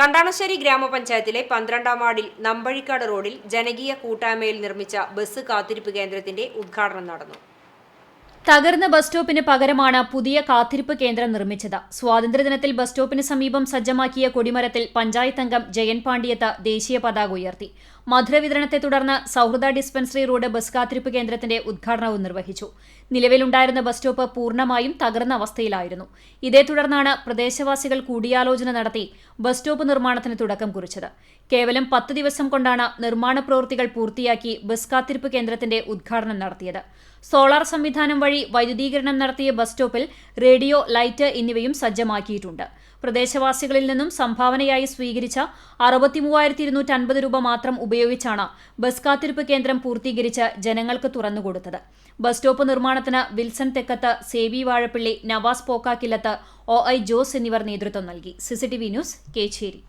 കണ്ടാണശ്ശേരി ഗ്രാമപഞ്ചായത്തിലെ പന്ത്രണ്ടാം വാർഡിൽ നമ്പഴിക്കാട് റോഡിൽ ജനകീയ കൂട്ടായ്മയിൽ നിർമ്മിച്ച ബസ് കാത്തിരിപ്പ് കേന്ദ്രത്തിന്റെ ഉദ്ഘാടനം നടന്നു. തകർന്ന ബസ് സ്റ്റോപ്പിന് പകരമാണ് പുതിയ കാത്തിരിപ്പ് കേന്ദ്രം നിർമ്മിച്ചത്. സ്വാതന്ത്ര്യദിനത്തിൽ ബസ് സ്റ്റോപ്പിന് സമീപം സജ്ജമാക്കിയ കൊടിമരത്തിൽ പഞ്ചായത്ത് അംഗം ജയൻ പാണ്ഡ്യത്ത് ദേശീയ പതാക ഉയർത്തി. മധുരവിതരണത്തെ തുടർന്ന് സൗഹൃദ ഡിസ്പെൻസറി റോഡ് ബസ് കാത്തിരിപ്പ് കേന്ദ്രത്തിന്റെ ഉദ്ഘാടനവും നിർവഹിച്ചു. നിലവിലുണ്ടായിരുന്ന ബസ് സ്റ്റോപ്പ് പൂർണമായും തകർന്ന അവസ്ഥയിലായിരുന്നു. ഇതേ തുടർന്നാണ് പ്രദേശവാസികൾ കൂടിയാലോചന നടത്തി ബസ് സ്റ്റോപ്പ് നിർമ്മാണത്തിന് തുടക്കം കുറിച്ചത്. കേവലം പത്ത് ദിവസം കൊണ്ടാണ് നിർമ്മാണ പ്രവൃത്തികൾ പൂർത്തിയാക്കി ബസ് കാത്തിരിപ്പ് കേന്ദ്രത്തിന്റെ ഉദ്ഘാടനം നടത്തിയത്. സോളാർ സംവിധാനം വഴി വൈദ്യുതീകരണം നടത്തിയ ബസ് സ്റ്റോപ്പിൽ റേഡിയോ ലൈറ്റ് എന്നിവയും സജ്ജമാക്കിയിട്ടുണ്ട്. പ്രദേശവാസികളിൽ നിന്നും സംഭാവനയായി സ്വീകരിച്ച അറുപത്തിമൂവായിരത്തി ഇരുന്നൂറ്റി അൻപത് രൂപ മാത്രം ഉപയോഗിച്ചാണ് ബസ് കാത്തിരിപ്പ് കേന്ദ്രം പൂർത്തീകരിച്ച് ജനങ്ങൾക്ക് തുറന്നുകൊടുത്തത് ബസ് സ്റ്റോപ്പ് നിർമ്മാണത്തിന് Wilson Thekkath Savy Vazhappilly Navas Pokkakkillath O I Jose എന്നിവർ നേതൃത്വം നൽകി. CCTV news Kecheri.